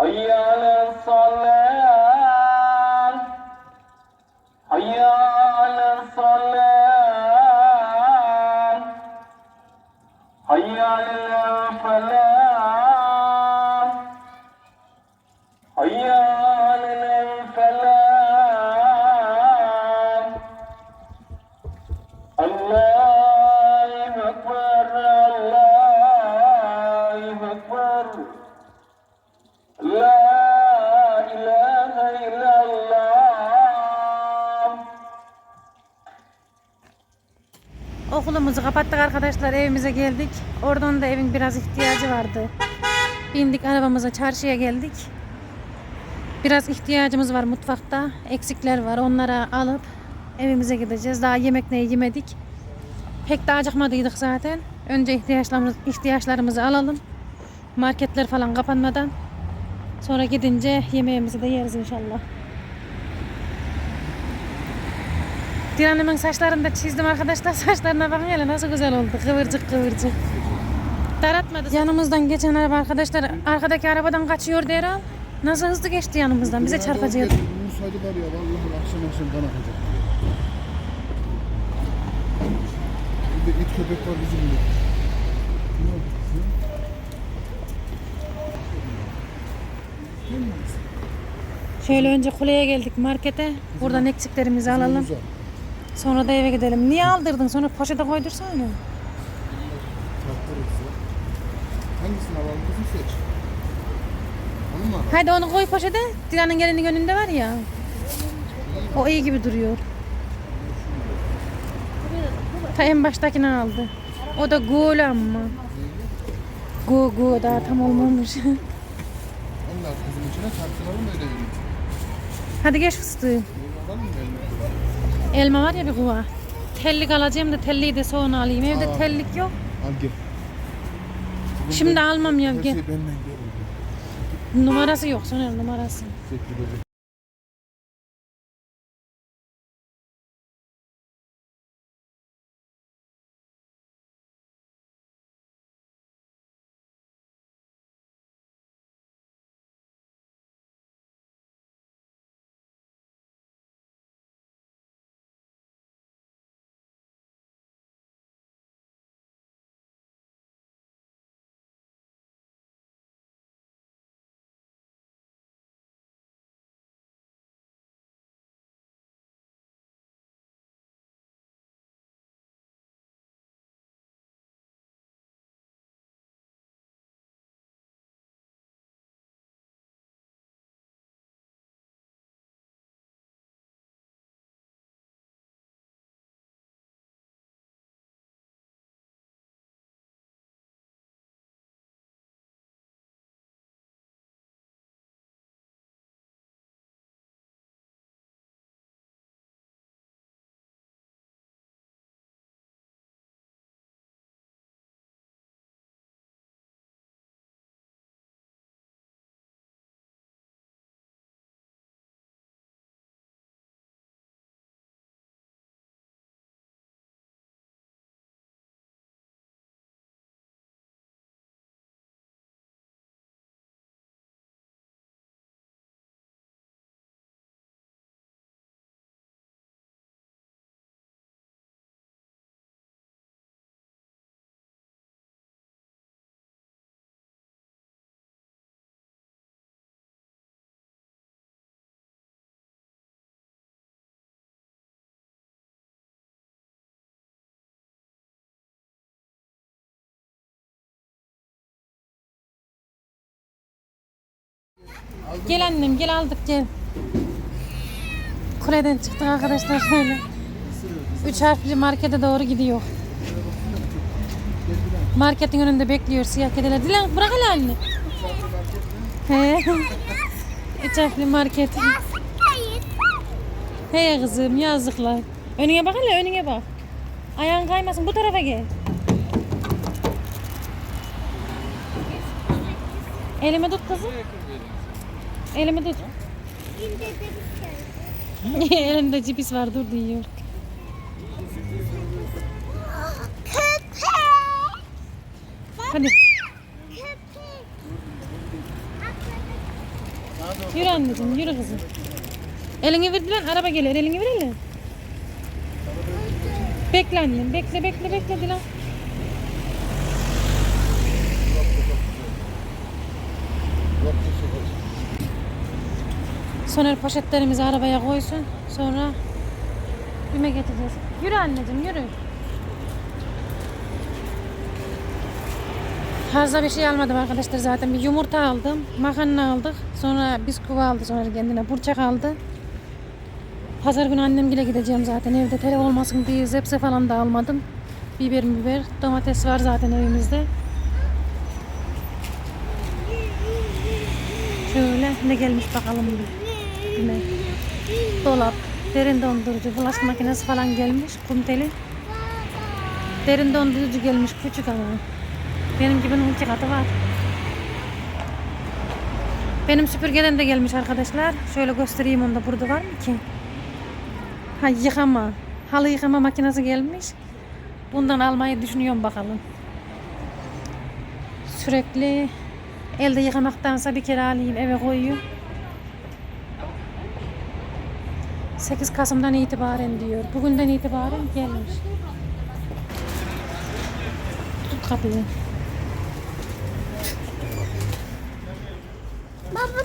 Hayya ala. Arkadaşlar evimize geldik. Oradan da evin biraz ihtiyacı vardı. Bindik arabamıza çarşıya geldik. Biraz ihtiyacımız var mutfakta. Eksikler var. Onlara alıp evimize gideceğiz. Daha yemek ne yemedik. Pek de acıkmadıydık zaten. Önce ihtiyaçlarımız, ihtiyaçlarımızı alalım. Marketler falan kapanmadan. Sonra gidince yemeğimizi de yeriz inşallah. Dilan'ımın saçlarını da çizdim arkadaşlar. Saçlarına bakın hele nasıl güzel oldu. Kıvırcık kıvırcık. Daratmadı. Yanımızdan geçen araba arkadaşlar arkadaki arabadan kaçıyor Deral. Nasıl hızlı geçti yanımızdan. Bize çarpacaktı. Şöyle önce kuleye geldik markete. Buradan eksiklerimizi alalım. Sonra da eve gidelim. Niye aldırdın? Sonra poşete koydursana. Hangisini alalım kızım seç. Onu mu alalım? Haydi onu koy poşete. Dilan'ın gelinin önünde var ya. O iyi gibi duruyor. Ta en baştakini aldı. O da gol ama. Go go daha tam olmamış. Onlar kızım içine çarptıralım öyle vereyim. Hadi geç fıstığı. Alalım mı elma? Var ya bir kuva. Tellik alacağım da telliyi de sonra alayım. Evde Aa. tellik yok. Al gel. Şimdi almam ya. Her Gel. benden gel. Numarası yok Soner numarası. Gel annem gel aldık gel. Kuleden çıktık arkadaşlar şöyle. Üç harfli markete doğru gidiyor. Marketin önünde bekliyor siyah kediler. Dilan bırak hele anne. He. Üç harfli market. He kızım yazıklar. Önüne bak hele önüne bak. Ayağın kaymasın bu tarafa gel. Elimi tut kızım. Elimde Elinde de cips Elimde cips var dur diyor. Köpek. Hadi. Köpek. Yürü anneciğim yürü kızım. Elini verdiler araba gelir elini verelim. Bekle annem bekle bekle bekle Dilan. Yok, yok, yok. Soner poşetlerimizi arabaya koysun. Sonra güme getireceğiz. Yürü anneciğim yürü. Fazla bir şey almadım arkadaşlar zaten. Bir yumurta aldım. Makarna aldık. Sonra bisküvi aldı sonra kendine. Burçak aldı. Pazar günü annemgile gideceğim zaten. Evde tele olmasın diye zepse falan da almadım. Biber biber. Domates var zaten evimizde. Şöyle ne gelmiş bakalım bir. Yine dolap, derin dondurucu, bulaşık makinesi falan gelmiş. Kum teli. Derin dondurucu gelmiş küçük ama. Benim gibi iki katı var. Benim süpürgeden de gelmiş arkadaşlar. Şöyle göstereyim onu da burada var mı ki? Ha yıkama. Halı yıkama makinesi gelmiş. Bundan almayı düşünüyorum bakalım. Sürekli elde yıkamaktansa bir kere alayım eve koyayım. 8 Kasım'dan itibaren diyor. Bugünden itibaren gelmiş. Tut kapıyı.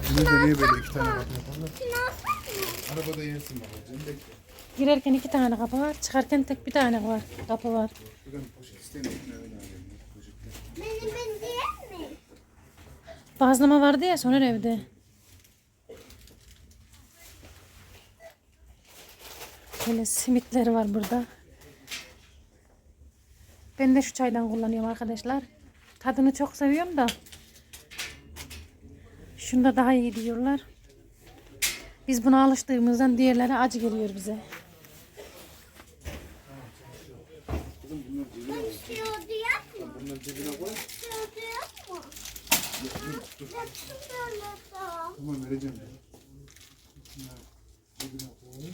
Bizim de niye böyle iki tane kapı yaparlar? Arabada yersin babacığım. Bekle. Girerken iki tane kapı var. Çıkarken tek bir tane var. Kapı var. Poşet. Öyle alayım. Benim ben değil mi? Bazlama vardı ya Soner evde. Böyle simitleri var burada. Ben de şu çaydan kullanıyorum arkadaşlar. Tadını çok seviyorum da. Şunda daha iyi diyorlar. Biz buna alıştığımızdan diğerleri acı geliyor bize. Ben istiyordu yapma. Bunları cebine koy. İstiyordu yapma. Yapsın böyle da. Tamam vereceğim. ben. Bunları cebine koy.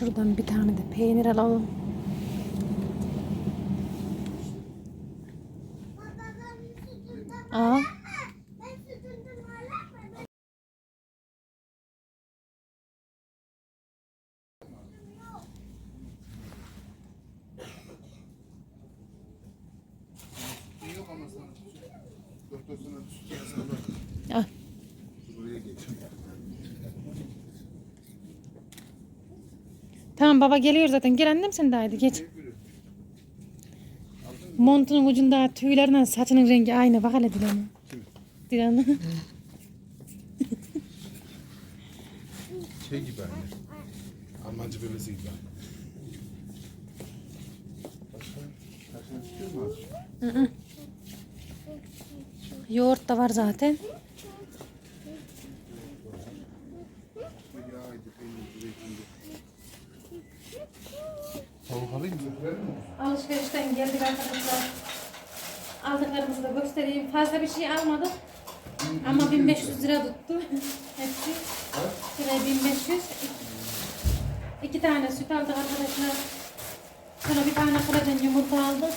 Şuradan bir tane de peynir alalım. Aa, Ben sütünden hala mı? İyi yok ama sana. Doktor sana süt yazsana bak. al. Buraya geç. Tamam baba geliyor zaten. Gel annem sen de haydi geç. Montunun ucunda tüylerle saçının rengi aynı. Bak hele Dilan'a. Dilan'a. Şey gibi anne. Almancı bebesi gibi. Mu azıcık? Yoğurt da var zaten. Tavuk alayım mı? Alışverişten geldik arkadaşlar. Aldıklarımızı da göstereyim. Fazla bir şey almadık. Ama 1500 lira tuttu. Hepsi. Şuraya 1500. İki tane süt aldık arkadaşlar. Sonra bir tane kolajen yumurta aldık.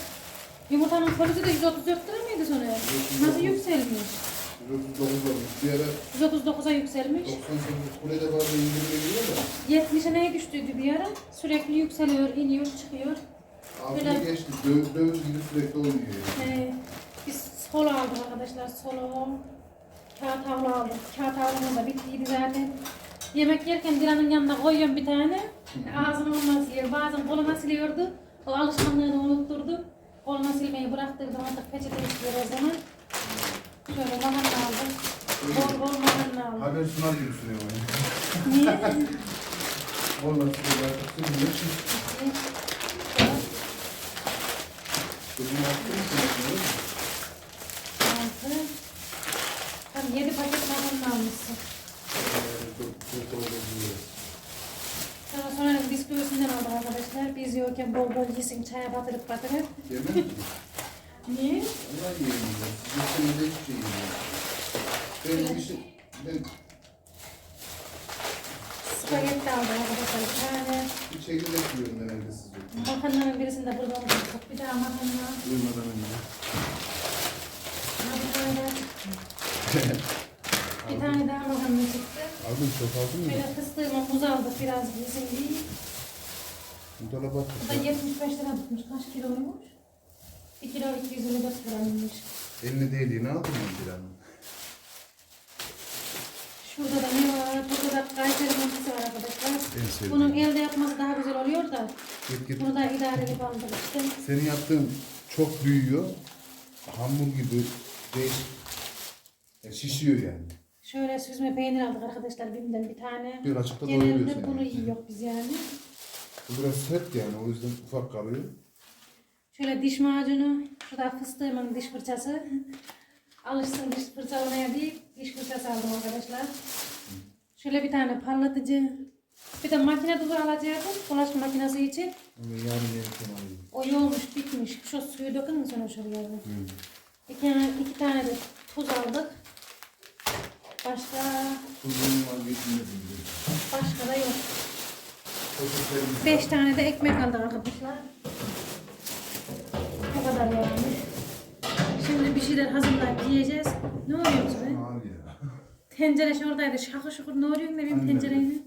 Yumurtanın kilosu da 134 lira mıydı sonra? Nasıl yükselmiş? 139 olmuş. Bir ara 139'a yükselmiş. 98 kulede bazı indirime giriyor da 70'e neye düştüydü bir ara? Sürekli yükseliyor, iniyor, çıkıyor. altını Öyle. geçti. Döv, dövüş gibi sürekli oynuyor yani. Ee, biz solo aldık arkadaşlar. Solo kağıt havlu aldık. Kağıt havlumuz da bittiydi zaten. Yemek yerken Dilan'ın yanına koyuyorum bir tane. Ağzını onunla siliyor. Bazen koluna siliyordu. O alışkanlığını unutturdu. Koluna silmeyi bıraktırdım. Artık peçete istiyor o zaman. Şöyle bana lazım. Bol bol bana lazım. Haber sunar gibi sunuyor bana. Niye? Bol nasıl bir artık sunuyor. Çocuğun altı mı sunuyor? Altı. Tam yedi paket makarna almışsın. Ee, daha sonra bisküvisinden aldık arkadaşlar. Biz yokken bol bol yesin, çaya batırıp batırıp. Yemek mi? Niye? Allah yiyemeyeceğim. Sizin içinde hiçbir şey yiyemeyeceğim. Benim işim... Ben Spagetti aldım arkadaşlar bir tane. bir çekirdek yiyorum genelde siz yokken. Makarnanın birisinde burada unuttuk. Bir daha makarna. Uyumadan önce. Bir tane daha çıktı. Bir tane daha makarna çıktı. Aldın çok aldın mı? Böyle fıstığıma muz aldık biraz yesin diye. Bu dolaba Bu da 75 lira tutmuş. Kaç kiloymuş? 1 kilo 254 grammış. Eline değdiğini aldın mı an? Şurada da ne var? Burada da Kayseri mantısı var arkadaşlar. En sevdiğim. Bunun elde yapması daha güzel oluyor da. Git git. Bunu da idare edip aldık işte. Senin yaptığın çok büyüyor. Hamur gibi değişik. Ya şişiyor yani. Şöyle süzme peynir aldık arkadaşlar bimden bir tane. Bir açıkta doyuruyor Genelde seni. bunu yiyor biz yani. Bu biraz sert yani o yüzden ufak kalıyor. Şöyle diş macunu, şurada fıstığımın diş fırçası. Alışsın diş fırçalamaya değil, diş fırçası aldım arkadaşlar. Şöyle bir tane parlatıcı. Bir de makine tuzu alacaktım, bulaşık makinesi için. Yarın alayım. O yoğumuş, bitmiş. Şu suyu dökün mü sonra şuraya? İki, iki tane de tuz aldık. Başka, Tuzluğum var getirmedim. başka da yok. Beş tane de ekmek aldık arkadaşlar. Kadar yani. Şimdi bir şeyler hazırlayıp yiyeceğiz. Ne oluyor size? Tencere şuradaydı. Şakır şukur ne oluyor ne benim Anne. tencereyi?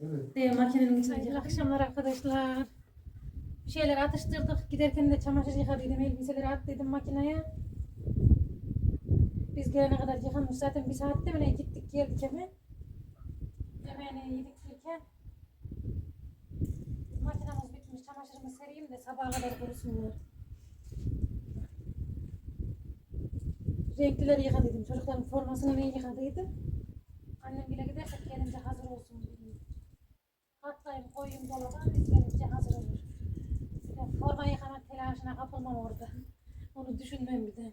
Evet. Diye makinenin içine gir. Akşamlar arkadaşlar. Bir şeyler atıştırdık. Giderken de çamaşır yıkadıydım. Elbiseleri attıydım makineye. Biz gelene kadar yıkanmış. Zaten bir saatte mi ne gittik geldik hemen. Yemeğini yedik yerken. Makinamız bitmiş. Çamaşırımı sereyim de sabaha kadar kurusunlar. Renklileri yıkadıydım. Çocukların formasını ne yıkadıydım. Annem bile gidersek gelince hazır olsun dedim. Katlayayım koyayım dolaba gelince hazır olur. Bir de forma yıkama telaşına kapılmam orada. Onu düşünmem bir de.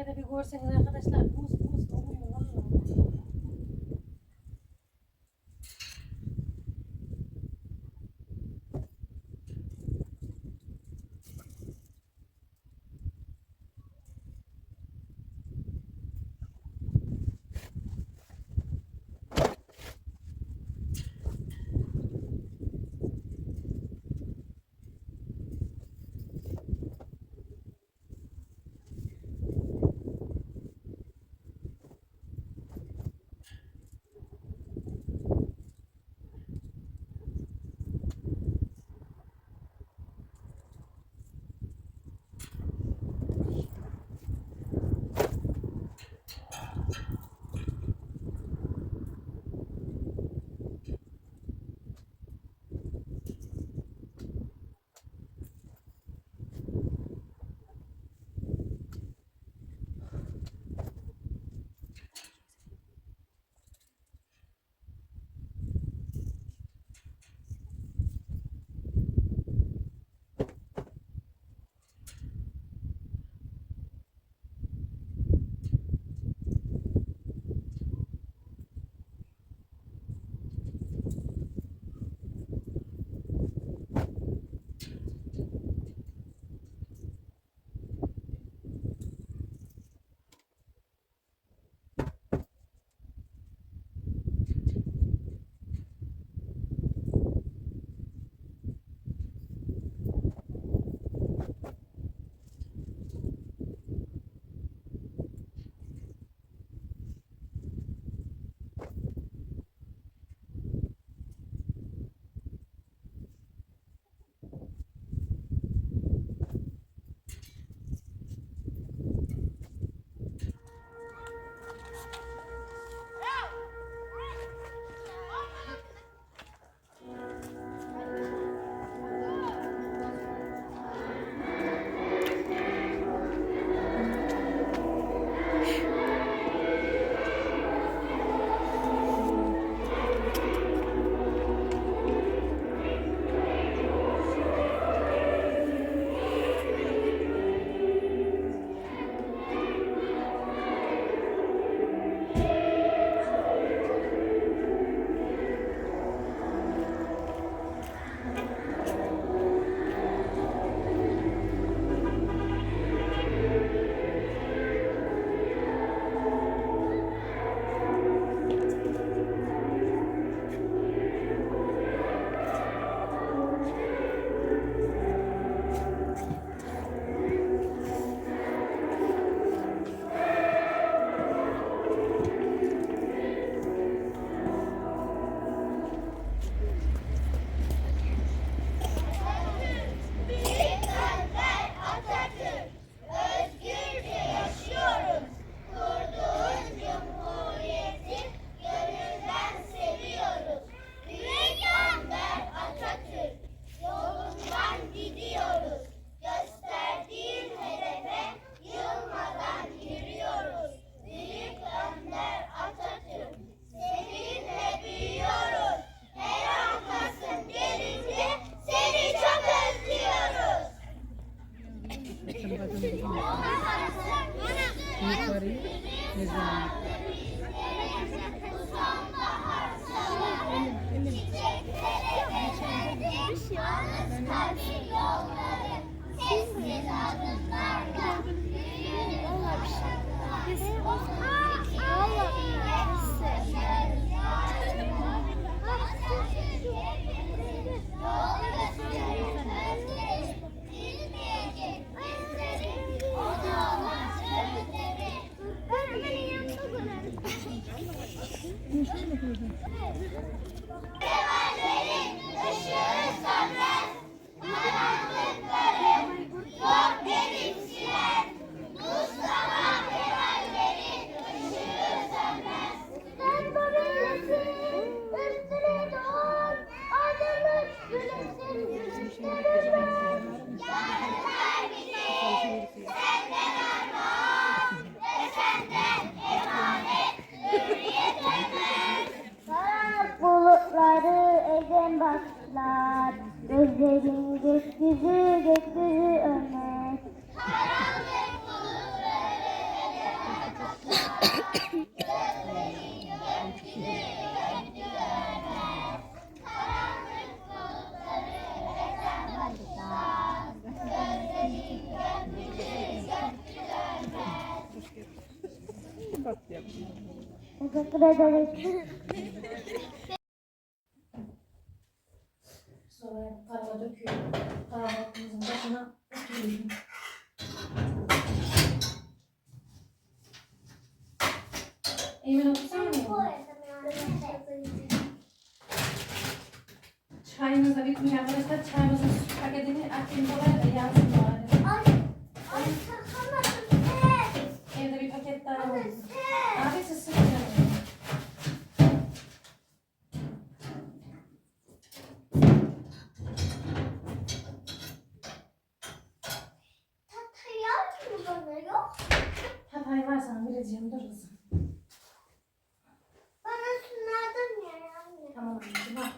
Havayı da bir görseniz arkadaşlar. Buz buz oluyor Gökyüzü gökyüzü ömer. Teşekkür ederiz. Sonra karma döküyorum. Kahvaltımızın başına oturuyorum. Emin otursana mı? Çayımız da bitmiyor arkadaşlar. Çayımızın süt paketini açayım kolay da yansın bari. Ay, ay sakamadım. Hey, Evde bir paket daha var. hey. Abi siz sıkıntı Tatlı yok mu bana yok? Hatay varsa vereceğim dur kızım. Bana şunlardan ver anne. Tamam anneciğim bak.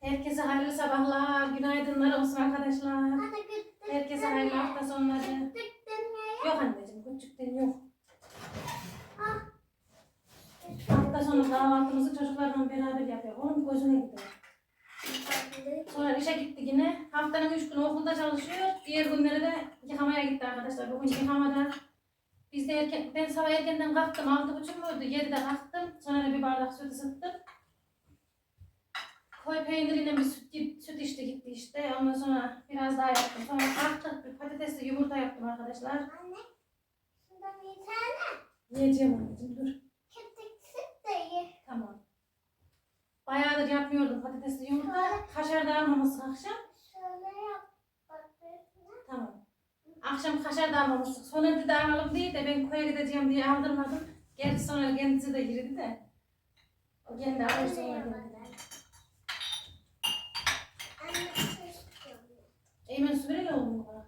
Herkese hayırlı sabahlar, günaydınlar olsun arkadaşlar. Hadi gittik. Herkese hayırlı hafta sonları. Gittik demeye. Yok anneciğim, küçükten yok. Ah. Hafta sonu kahvaltımızı çocuklarla beraber yapıyor. Onun gözüne gidiyor. Sonra işe gitti yine. Haftanın üç günü okulda çalışıyor. Diğer günleri de yıkamaya gitti arkadaşlar. Bugün yıkamada. Biz de erken, ben sabah erkenden kalktım. Altı buçuk muydu? Yedide kalktım. Sonra bir bardak süt ısıttım. Koy peyniriyle bir süt, süt içti gitti işte. Ondan sonra biraz daha yaptım. Sonra kalktık. Bir patatesli yumurta yaptım arkadaşlar. Anne. Şundan bir tane. Yiyeceğim anneciğim dur. Kediksiz de ye. Tamam. Bayağıdır yapmıyordum patatesli yumurta. Kaşar da almamışsın akşam. Şöyle yap. Bak böyle. Tamam. Akşam kaşar da almamıştık. Sonra dedi alalım diye de ben koya gideceğim diye aldırmadım. Gerçi sonra kendisi de girdi de. O kendi alır sonra istiyorum. Eymen su verelim oğlum bana.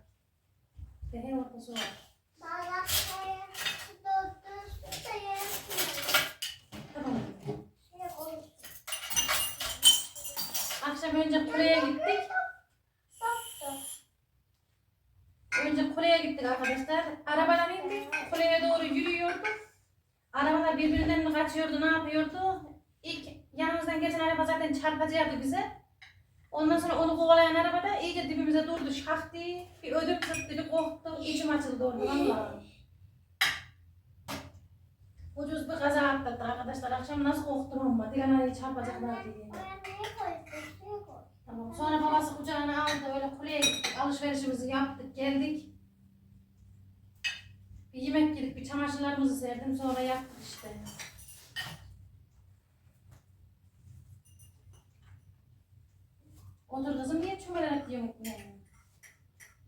Dehe ortası var. Akşam önce kuleye gittik. Önce kuleye gittik arkadaşlar. Arabadan indik. Kuleye doğru yürüyorduk. Arabalar birbirinden mi kaçıyordu, ne yapıyordu? İlk yanımızdan geçen araba zaten çarpacaktı bize. Ondan sonra onu kovalayan araba da iyice dibimize durdu. Şak diye bir ödüm çıktı, bir korktu. İçim açıldı orada vallahi. Ucuz bir kaza atlattık arkadaşlar. Akşam nasıl korktum ama. Dilana'yı çarpacaklar diye. Oraya neye koydun? Suya koy. Tamam. Sonra babası kucağına aldı. Öyle kuleye. Alışverişimizi yaptık. Geldik. Bir yemek yedik. Bir çamaşırlarımızı serdim. Sonra yaptık işte. Otur kızım niye çömelerek yemek yiyorsun?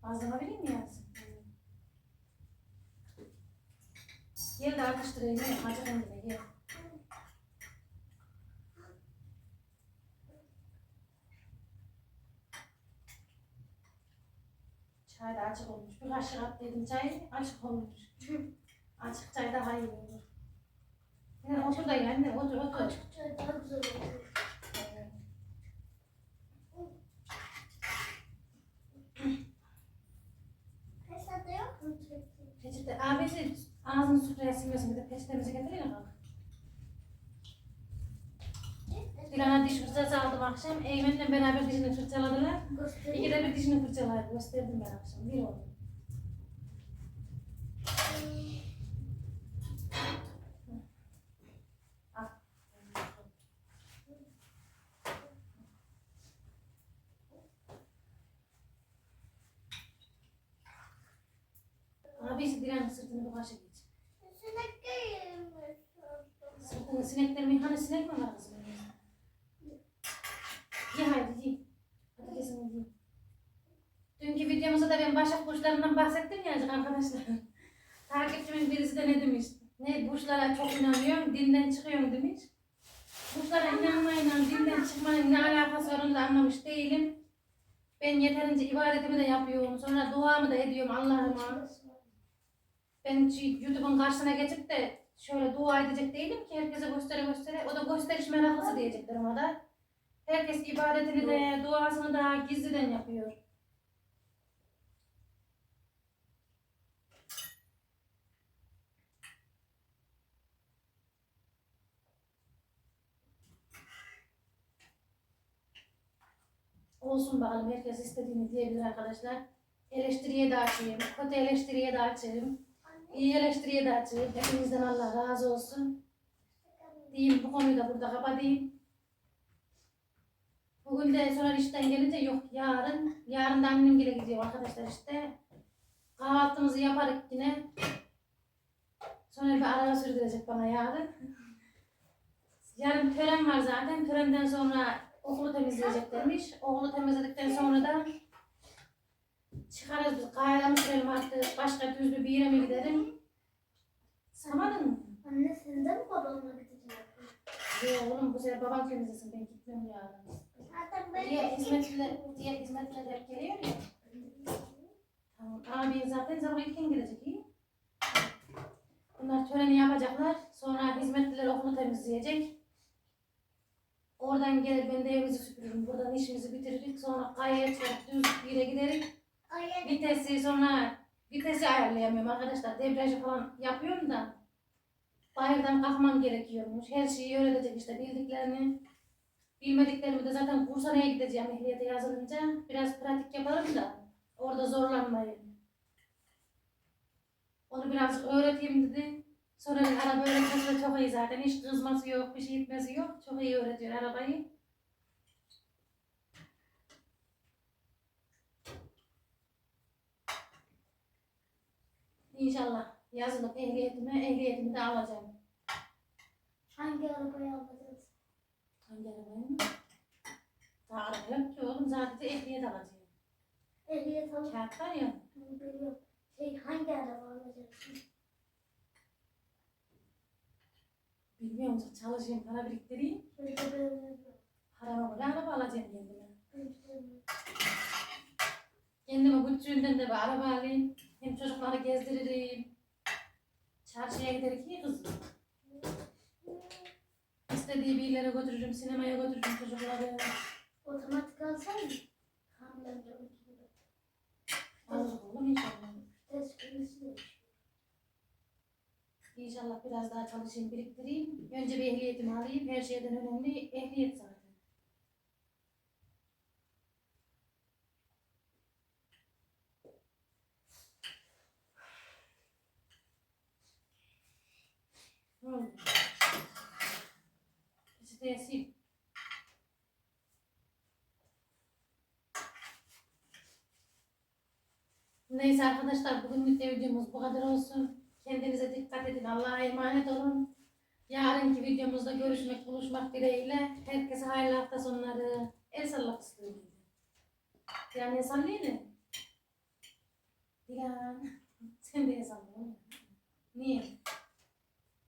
Fazla vereyim mi yazsın? Gel de atıştırayım. Gel. Kendine gel. Çay da açık kaşık at dedim çay açık olmuş. açık çay daha iyi olur. Yani otur da anne otur otur. Açıkça daha güzel olur. Peşte yok mu? Peçete abisi ağzını sütüye silmesin bir de peçetemizi getirelim bak. Dilan'a diş fırçası aldım akşam. Eymen'le beraber dişini fırçaladılar. İki de bir dişini fırçalayıp gösterdim ben akşam. Bir oldu. Al. Dilan'ın sırtını bu kaşık geç. Sinek yiyelim. Sırtını sinekler mi? Hani sinek mi var kızım? Ye haydi ye. Hadi kesin ye. Dünkü videomuzda da ben başak burçlarından bahsettim ya arkadaşlar. Takipçimin birisi de ne demiş? Ne burçlara çok inanıyorum, dinden çıkıyorum demiş. Burçlara inanmayla dinden çıkmanın ne alakası var onu da anlamış değilim. Ben yeterince ibadetimi de yapıyorum. Sonra duamı da ediyorum Allah'ıma ben YouTube'un karşısına geçip de şöyle dua edecek değilim ki herkese göstere göstere. O da gösteriş meraklısı diyecekler ona da. Herkes ibadetini de duasını da gizliden yapıyor. Olsun bakalım herkes istediğini diyebilir arkadaşlar. Eleştiriye de açayım, kötü eleştiriye de açayım iyi eleştiriye de açayım. Hepinizden Allah razı olsun. Diyeyim bu konuyu da burada kapatayım. Bugün de sonra işten gelince yok yarın. Yarın da annem gele gidiyor arkadaşlar işte. Kahvaltımızı yaparız yine. Sonra bir araba sürdürecek bana yarın. Yarın tören var zaten. Törenden sonra okulu temizleyeceklermiş. Okulu temizledikten sonra da çıkarız biz. Kahvemi sürelim artık. Başka düz bir yere mi giderim? Samadın mı? Anne sen de mi babamla gideceksin? Yok oğlum bu sefer babam temizlesin. Ben gitmiyorum yarın. Zaten ben Diğer hizmetler, diğer hizmetler hep geliyor ya. Tamam. Abi zaten sabah ilkin gelecek iyi. Bunlar töreni yapacaklar. Sonra hizmetliler okulu temizleyecek. Oradan gelir ben de evimizi süpürürüm. Buradan işimizi bitiririz. Sonra kayaya çıkıp düz bir yere gideriz. Vitesi sonra vitesi ayarlayamıyorum arkadaşlar. Debriyajı falan yapıyorum da. Bayırdan kalkmam gerekiyormuş. Her şeyi öğretecek işte bildiklerini. Bilmediklerimi de zaten Bursa'ya gideceğim ehliyete yazılınca. Biraz pratik yaparım da orada zorlanmayayım. Onu biraz öğreteyim dedi. Sonra araba öğretmesi de çok iyi zaten. Hiç kızması yok, bir şey etmesi yok. Çok iyi öğretiyor arabayı. İnşallah yazılıp ehliyetime, ehliyetimi de alacağım. hangi arabayı alacağız? Hangi arabayı mı? Daha araba yok ki oğlum. Zaten ehliyet alacağım. Ehliyet alıp Kağıt var ya. biliyorum. Şey, hangi araba alacaksın? Bilmiyorum çalışayım, para biriktireyim. Parama göre araba alacağım kendime. Kendime küçüğünden de bir araba alayım. Hem çocukları gezdiririm. Çarşıya giderik iyi kızım. İstediği bir yere götürürüm, sinemaya götürürüm çocukları. Otomatik. Hamlemde gibi. Alırız oğlum inşallah. İnşallah biraz daha çalışayım, biriktireyim. Önce bir ehliyetimi alayım. Her şeyden önemli ehliyet zaten. Ne oldu? Peçeteye sil. Neyse arkadaşlar bugünlük de videomuz bu kadar olsun. Kendinize dikkat edin. Allah'a emanet olun. Yarınki videomuzda görüşmek, buluşmak dileğiyle. Herkese hayırlı hafta sonları. El salla istiyorum. Yani el sallayın. Dilan. Sen de el salla. oğlum. Niye?